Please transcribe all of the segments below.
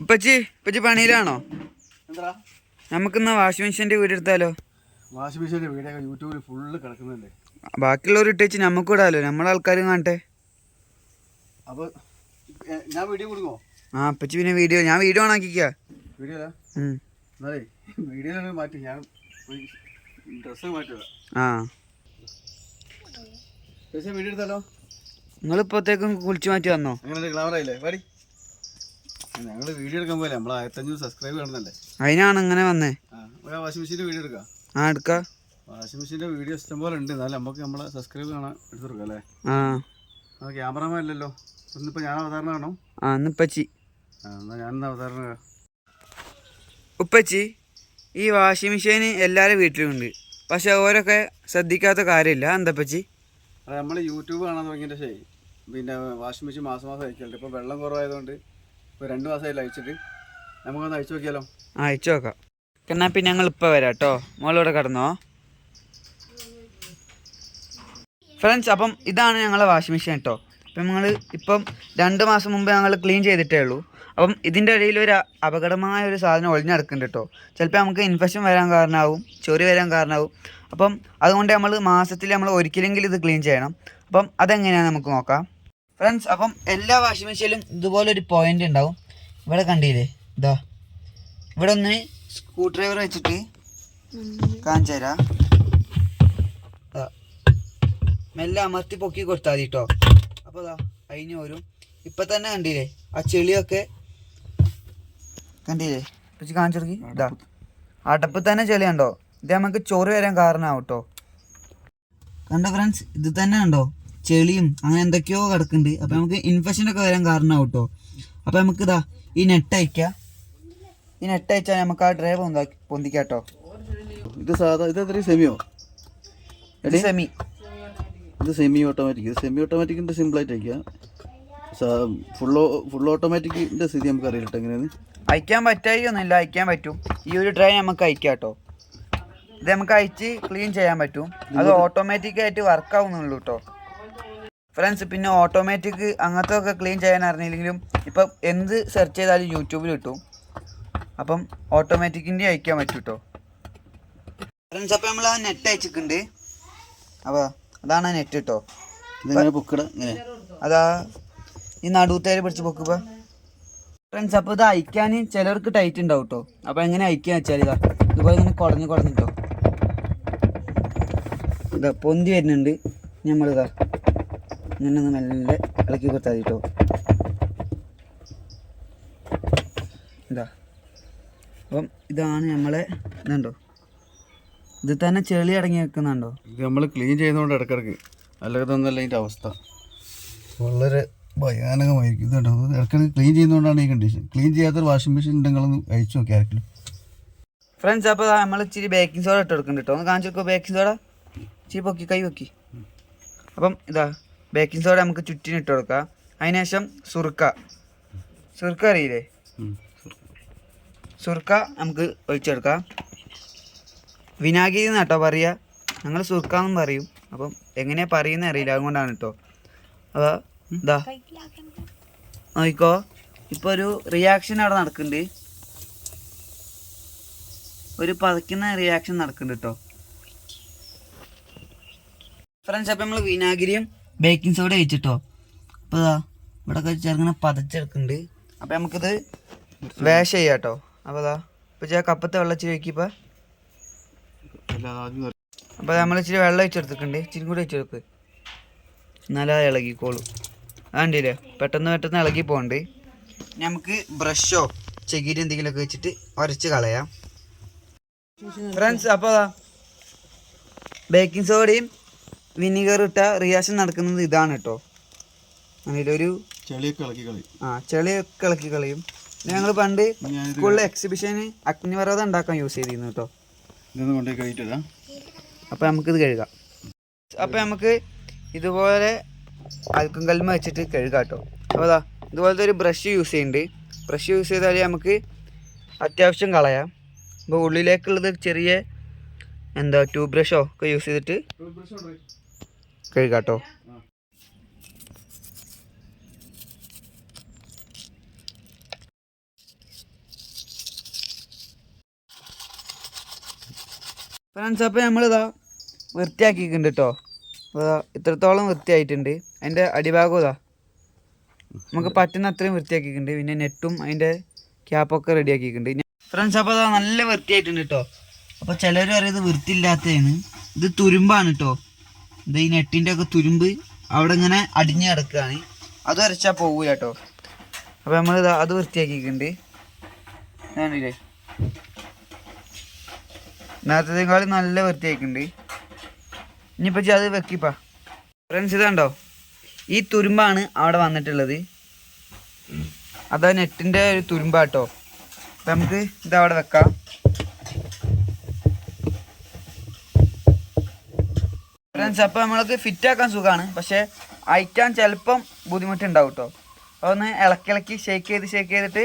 ഉപ്പച്ചി ഉപ്പച്ചി പണിയിലാണോ? നമുക്കിന്ന് വാഷിംഗ് മെഷീന്റെ വീട് എടുത്താലോ? വാഷിംഗ് മെഷീന്റെ വീടൊക്കെ യൂട്യൂബിൽ ഫുള്ള് കിടക്കുന്നുണ്ട്. ബാക്കിയുള്ളവർ ഇട്ടേച്ച് നമുക്ക് ഇടാലോ? നമ്മളെ ആൾക്കാരും കാണട്ടെ. അപ്പോൾ ഞാൻ വീഡിയോ കൊടുക്കുമോ ആ ഉപ്പച്ചി പിന്നെ വീഡിയോ ഞാൻ വീഡിയോ അല്ല? എന്നാലേ വീഡിയോ മാറ്റി ഞാൻ ഡ്രസ്സ് മാറ്റുക ആ. വീഡിയോ എടുത്താലോ? നിങ്ങളിപ്പോഴത്തേക്കും കുളിച്ചു മാറ്റി വന്നോ? അങ്ങനെ ക്ലാമറായില്ലേ ആയില്ലേ? പാടി ഞങ്ങൾ വീഡിയോ എടുക്കാൻ പോലെ നമ്മൾ ആയിരത്തഞ്ഞൂറ് സബ്സ്ക്രൈബ് കാണുന്നല്ലേ അതിനാണ് ഇങ്ങനെ വന്നേ. വാഷിംഗ് മെഷീന്റെ വീഡിയോ എടുക്കാം. ആ എടുക്കാം. വാഷിംഗ് മെഷീന്റെ വീഡിയോ ഇഷ്ടംപോലെ ഉണ്ട്. എന്നാലും നമുക്ക് നമ്മളെ സബ്സ്ക്രൈബ് കാണാൻ എടുത്തു കൊടുക്കാം അല്ലേ? ആ. ആ ക്യാമറമാൻ അല്ലല്ലോ. ഇന്നിപ്പോൾ ഞാൻ അവതാരണം കാണും. ആ ഇന്ന് ഉപ്പച്ചി. ആ എന്നാൽ ഞാൻ അവതാരണം. ഉപ്പച്ചി ഈ വാഷിംഗ് മെഷീൻ എല്ലാവരും വീട്ടിലുണ്ട്. പക്ഷെ ഓരൊക്കെ ശ്രദ്ധിക്കാത്ത കാര്യമില്ല. എന്താപ്പച്ചി അത് നമ്മൾ യൂട്യൂബ് കാണാൻ തുടങ്ങിയിട്ട് ശരി പിന്നെ വാഷിംഗ് മെഷീൻ മാസം മാസം അയക്കലുണ്ട് ഇപ്പോൾ വെള്ളം കുറവായതുകൊണ്ട് രണ്ട് മാസമായില്ല അയച്ചിട്ട് നമുക്കൊന്ന് അയച്ചു നോക്കിയാലോ? ആ അയച്ചു നോക്കാം. എന്നാ പിന്നെ ഞങ്ങൾ ഇപ്പോൾ വരാം കേട്ടോ മോളിവിടെ കിടന്നോ. ഫ്രണ്ട്സ് അപ്പം ഇതാണ് ഞങ്ങളെ വാഷിംഗ് മെഷീൻ കേട്ടോ അപ്പം ഞങ്ങൾ ഇപ്പം രണ്ട് മാസം മുമ്പ് ഞങ്ങൾ ക്ലീൻ ചെയ്തിട്ടേ ഉള്ളൂ. അപ്പം ഇതിന്റെ ഇടയിൽ ഒരു അപകടമായ ഒരു സാധനം ഒളിഞ്ഞടക്കുന്നുണ്ട് കേട്ടോ ചിലപ്പോൾ നമുക്ക് ഇൻഫെക്ഷൻ വരാൻ കാരണമാവും ചൊറി വരാൻ കാരണമാവും. അപ്പം അതുകൊണ്ട് നമ്മൾ മാസത്തിൽ നമ്മൾ ഒരിക്കലെങ്കിലും ഇത് ക്ലീൻ ചെയ്യണം. അപ്പം അതെങ്ങനെയാണ് നമുക്ക് നോക്കാം. ഫ്രണ്ട്സ് അപ്പം എല്ലാ വാഷിംഗ് മെഷീനിലും ഇതുപോലെ ഒരു പോയിന്റ് ഉണ്ടാവും. ഇവിടെ കണ്ടില്ലേ? ഇതാ. ഇവിടെ ഒന്ന് സ്ക്രൂ ഡ്രൈവർ വെച്ചിട്ട് കാണിച്ചു. മെല്ലെ അമർത്തി പൊക്കി കൊടുത്താൽ മതി കേട്ടോ അപ്പോൾ അതാ അതിന് വരും. ഇപ്പം തന്നെ കണ്ടില്ലേ? ആ ചെളിയൊക്കെ കണ്ടില്ലേ? വെച്ച് കാണിച്ചു തുടങ്ങി ഇതാ. അടപ്പ് തന്നെ ചെളി കണ്ടോ? ഇത് നമുക്ക് ചോറ് വരാൻ കാരണമാവും കേട്ടോ കണ്ടോ ഫ്രണ്ട്സ് ഇത് തന്നെ കണ്ടോ? ചെളിയും അങ്ങനെ എന്തൊക്കെയോ കിടക്കുന്നുണ്ട്. അപ്പം നമുക്ക് ഇൻഫെക്ഷൻ ഒക്കെ വരാൻ കാരണമാവും കേട്ടോ അപ്പം നമുക്ക് ഇതാ ഈ നെറ്റ് അയക്കാം ഈ നെറ്റ് അയച്ചാൽ നമുക്ക് ആ ഡ്രൈവ് പൊന്താക്കി പൊന്തിക്കാം കേട്ടോ ഇത് സാധാ ഇത് എത്ര സെമിയോ എടി. സെമി ഇത് സെമി ഓട്ടോമാറ്റിക് ഇത് സെമി ഓട്ടോമാറ്റിക്കിന്റെ സിമ്പിളായിട്ട് അയക്കാം ഫുൾ ഫുൾ ഓട്ടോമാറ്റിക്കിന്റെ സ്ഥിതി നമുക്ക് അറിയില്ല എങ്ങനെയാണ് അയക്കാൻ പറ്റായിക്കൊന്നുമില്ല അയക്കാൻ പറ്റും. ഈ ഒരു ഡ്രൈവ് നമുക്ക് അയക്കാം കേട്ടോ ഇത് നമുക്ക് അയച്ച് ക്ലീൻ ചെയ്യാൻ പറ്റും. അത് ഓട്ടോമാറ്റിക്കായിട്ട് വർക്ക് ആവുന്നുള്ളൂ കേട്ടോ ഫ്രണ്ട്സ് പിന്നെ ഓട്ടോമാറ്റിക് അങ്ങനത്തെ ഒക്കെ ക്ലീൻ ചെയ്യാൻ അറിഞ്ഞില്ലെങ്കിലും ഇപ്പം എന്ത് സെർച്ച് ചെയ്താലും യൂട്യൂബിൽ കിട്ടും. അപ്പം ഓട്ടോമാറ്റിക്കിന്റെ അയക്കാൻ പറ്റും കേട്ടോ ഫ്രണ്ട്സ് അപ്പം നമ്മൾ ആ നെറ്റ് അയച്ചിട്ടുണ്ട്. അപ്പോൾ അതാണ് ആ നെറ്റ് കേട്ടോ ഇതിങ്ങനെ പൊക്കിട ഇങ്ങനെ. അതാ ഈ നടുത്തേര് പിടിച്ച് പൊക്കുമ്പോൾ ഫ്രണ്ട്സ് അപ്പോൾ ഇത് അയക്കാൻ ചിലർക്ക് ടൈറ്റ് ഉണ്ടാവും കേട്ടോ അപ്പോൾ എങ്ങനെ അയക്കുക വെച്ചാൽ ഇതാ ഇതുപോലെ ഇങ്ങനെ കുടഞ്ഞ് കുടഞ്ഞിട്ടോ ഇതാ പൊന്തി വരുന്നുണ്ട്. നമ്മളിതാ ഇങ്ങനെ ഒന്ന് മെല്ലെ ഇളക്കി കൊടുത്താൽ മതി കേട്ടോ. എന്താ അപ്പം ഇതാണ് നമ്മളെ ഇതുണ്ടോ? ഇത് തന്നെ ചെളി അടങ്ങി വെക്കുന്നുണ്ടോ ഇത് നമ്മൾ ക്ലീൻ ചെയ്യുന്നതുകൊണ്ട് ഇടക്കിടക്ക്. അല്ലാതെ ഒന്നല്ല ഇതിന്റെ അവസ്ഥ. വളരെ ഭയാനകമായിരിക്കും. ഇതുണ്ടോ? ഇത് ഇടക്കിടക്ക് ക്ലീൻ ചെയ്യുന്നതുകൊണ്ടാണ് ഈ കണ്ടീഷൻ ക്ലീൻ ചെയ്യാത്ത വാഷിംഗ് മെഷീൻ ഉണ്ടെങ്കിലൊന്ന് അയച്ചു നോക്കി ആർക്കും ഫ്രണ്ട്സ് അപ്പോൾ നമ്മൾ ഇച്ചിരി ബേക്കിംഗ് സോഡ ഇട്ട് കൊടുക്കുന്നുണ്ട് കേട്ടോ. ഒന്ന് കാണിച്ചു കൊടുക്കുക ബേക്കിംഗ് സോഡ ഇച്ചിരി പൊക്കി കൈ പൊക്കി. അപ്പം ഇതാ ബേക്കിംഗ് സോഡ നമുക്ക് ചുറ്റിന് ഇട്ട് കൊടുക്കാം. അതിനുശേഷം സുർക്ക. സുർക്ക അറിയില്ലേ? സുർക്ക നമുക്ക് ഒഴിച്ചെടുക്കാം. വിനാഗിരി എന്നാട്ടോ പറയുക ഞങ്ങൾ സുർക്ക എന്നും പറയും. അപ്പം എങ്ങനെയാണ് പറയുന്നത് അറിയില്ല. അതുകൊണ്ടാണ് കേട്ടോ അതാ ഇതാ നോക്കിക്കോ. ഇപ്പോൾ ഒരു റിയാക്ഷൻ അവിടെ നടക്കുന്നുണ്ട് ഒരു പതയ്ക്കുന്ന റിയാക്ഷൻ നടക്കുന്നുണ്ട് കേട്ടോ ഫ്രണ്ട്സ് അപ്പം നമ്മൾ വിനാഗിരിയും ബേക്കിംഗ് സോഡ വെച്ചിട്ടോ അപ്പോൾ ഇതാ ഇവിടെ ചെറുങ്ങനെ പതച്ചെടുക്കുന്നുണ്ട്. അപ്പം നമുക്കിത് വാഷ് ചെയ്യാം കേട്ടോ അപ്പോൾ ഇതാ ഇപ്പോൾ ചെയ്യാ കപ്പത്തെ വെള്ളം ഇച്ചിരി വെക്കിപ്പോൾ അപ്പോൾ നമ്മൾ ഇച്ചിരി വെള്ളം വെച്ചെടുത്തിട്ടുണ്ട് ഇച്ചിരി കൂടി വെച്ചെടുക്ക് എന്നാലും അത് ഇളകിക്കോളൂ. അതുണ്ടില്ലേ പെട്ടെന്ന് പെട്ടെന്ന് ഇളകി പോകണ്ട് നമുക്ക് ബ്രഷോ ചകിരി എന്തെങ്കിലുമൊക്കെ വെച്ചിട്ട് ഉരച്ച് കളയാം. ഫ്രണ്ട്സ് അപ്പോൾ ബേക്കിംഗ് സോഡയും വിനീഗർ ഇട്ട റിയാക്ഷൻ നടക്കുന്നത് ഇതാണ് കേട്ടോ. അതിലൊരു ചെളിയൊക്കെ ഇളക്കി കളി. ആ ചെളിയൊക്കെ ഇളക്കി കളയും. ഞങ്ങൾ പണ്ട് സ്കൂളിലെ എക്സിബിഷന് അഗ്നിപർവതം ഉണ്ടാക്കാൻ യൂസ് ചെയ്തിരുന്നു കേട്ടോ. ഇതൊന്ന് കൊണ്ടുപോയി കഴിയിട്ടില്ല അപ്പോൾ നമുക്കിത് കഴുകാം. അപ്പോൾ നമുക്ക് ഇതുപോലെ അൽക്കും കല്മ വെച്ചിട്ട് കഴുകാം കേട്ടോ. അപ്പോൾ അതാ ഇതുപോലത്തെ ഒരു ബ്രഷ് യൂസ് ചെയ്യുന്നുണ്ട് ബ്രഷ് യൂസ് ചെയ്താൽ നമുക്ക് അത്യാവശ്യം കളയാം. അപ്പോൾ ഉള്ളിലേക്കുള്ളത് ചെറിയ എന്താ ട്യൂബ് ബ്രഷോ ഒക്കെ യൂസ് ചെയ്തിട്ട് കഴുകാട്ടോ ഫ്രണ്ട്സ് അപ്പം നമ്മളിതാ വൃത്തിയാക്കിയിട്ടുണ്ട് കേട്ടോ ഇതാ ഇത്രത്തോളം വൃത്തിയായിട്ടുണ്ട്. അതിന്റെ അടിഭാഗം ഇതാ. നമുക്ക് പറ്റുന്ന അത്രയും വൃത്തിയാക്കിയിട്ടുണ്ട്. പിന്നെ നെറ്റും അതിന്റെ ക്യാപ്പൊക്കെ റെഡിയാക്കിയിട്ടുണ്ട്. ഫ്രണ്ട്സ് അപ്പോൾ ഇതാ നല്ല വൃത്തിയായിട്ടുണ്ട് കേട്ടോ അപ്പോൾ ചിലർ പറയുന്നത് വൃത്തിയില്ലാത്തതാണ്. ഇത് തുരുമ്പാണ് കേട്ടോ ഈ നെറ്റിന്റെ ഒക്കെ തുരുമ്പ് അവിടെ ഇങ്ങനെ അടിഞ്ഞ് കിടക്കുകയാണ്. അത് വരച്ചാൽ പോകൂല കേട്ടോ അപ്പോൾ നമ്മൾ അത് വൃത്തിയാക്കിയിട്ടുണ്ട്. ഞാനില്ലേ നേരത്തേക്കാളും നല്ല വൃത്തിയാക്കിയിട്ടുണ്ട്. ഇനിയിപ്പോൾ അത് വെക്കിപ്പാ. ഫ്രണ്ട്സ് ഇതാണ്ടോ ഈ തുരുമ്പാണ് അവിടെ വന്നിട്ടുള്ളത്. അതാ നെറ്റിന്റെ ഒരു തുരുമ്പാട്ടോ നമുക്ക് ഇതവിടെ വെക്കാം. ഫ്രണ്ട്സ് അപ്പോൾ നമ്മൾക്ക് ഫിറ്റ് ആക്കാൻ സുഖമാണ് പക്ഷേ അയക്കാൻ ചിലപ്പം ബുദ്ധിമുട്ടുണ്ടാവും കേട്ടോ അതൊന്ന് ഇളക്കിളക്കി ഷേക്ക് ചെയ്ത് ഷേക്ക് ചെയ്തിട്ട്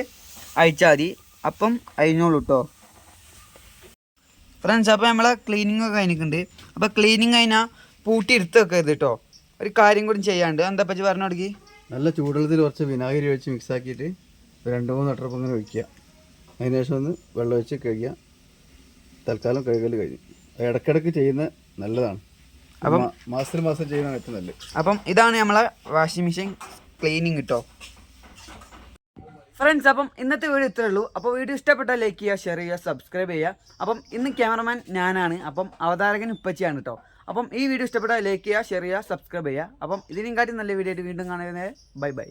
അയച്ചാൽ മതി. അപ്പം അഴിഞ്ഞോളൂ കേട്ടോ ഫ്രണ്ട്സ് അപ്പോൾ നമ്മളെ ക്ലീനിങ് ഒക്കെ കഴിഞ്ഞിട്ടുണ്ട്. അപ്പോൾ ക്ലീനിങ് കഴിഞ്ഞാൽ പൂട്ടി എടുത്ത് വെക്കരുത് കേട്ടോ ഒരു കാര്യം കൂടി ചെയ്യാണ്ട്. എന്താ പറ്റി പറഞ്ഞു തുടങ്ങി നല്ല ചൂടുവെള്ളത്തിൽ കുറച്ച് വിനാഗിരി ഒഴിച്ച് മിക്സ് ആക്കിയിട്ട് രണ്ട് മൂന്ന് വട്ടപ്പം ഇങ്ങനെ ഒഴിക്കുക. അതിനുശേഷം ഒന്ന് വെള്ളം ഒഴിച്ച് കഴുകുക തൽക്കാലം കഴുകൽ കഴിഞ്ഞു. ഇടയ്ക്കിടയ്ക്ക് ചെയ്യുന്ന നല്ലതാണ്. അപ്പം മാസത്തിൽ മാസം ചെയ്യുന്നതാണ് ഏറ്റവും നല്ലത് അപ്പം ഇതാണ് നമ്മളെ വാഷിംഗ് മെഷീൻ ക്ലീനിങ് കിട്ടോ ഫ്രണ്ട്സ് അപ്പം ഇന്നത്തെ വീഡിയോ ഇത്രേ ഉള്ളൂ. അപ്പോൾ വീഡിയോ ഇഷ്ടപ്പെട്ടാൽ ലൈക്ക് ചെയ്യുക ഷെയർ ചെയ്യുക സബ്സ്ക്രൈബ് ചെയ്യുക. അപ്പം ഇന്ന് ക്യാമറമാൻ ഞാനാണ്. അപ്പം അവതാരകൻ ഉപ്പച്ചിയാണ് കേട്ടോ അപ്പം ഈ വീഡിയോ ഇഷ്ടപ്പെട്ടാൽ ലൈക്ക് ചെയ്യുക ഷെയർ ചെയ്യുക സബ്സ്ക്രൈബ് ചെയ്യുക. അപ്പം ഇതിനെയും കാട്ടി നല്ല വീഡിയോ ആയിട്ട് വീണ്ടും കാണുന്നത് ബൈ ബൈ.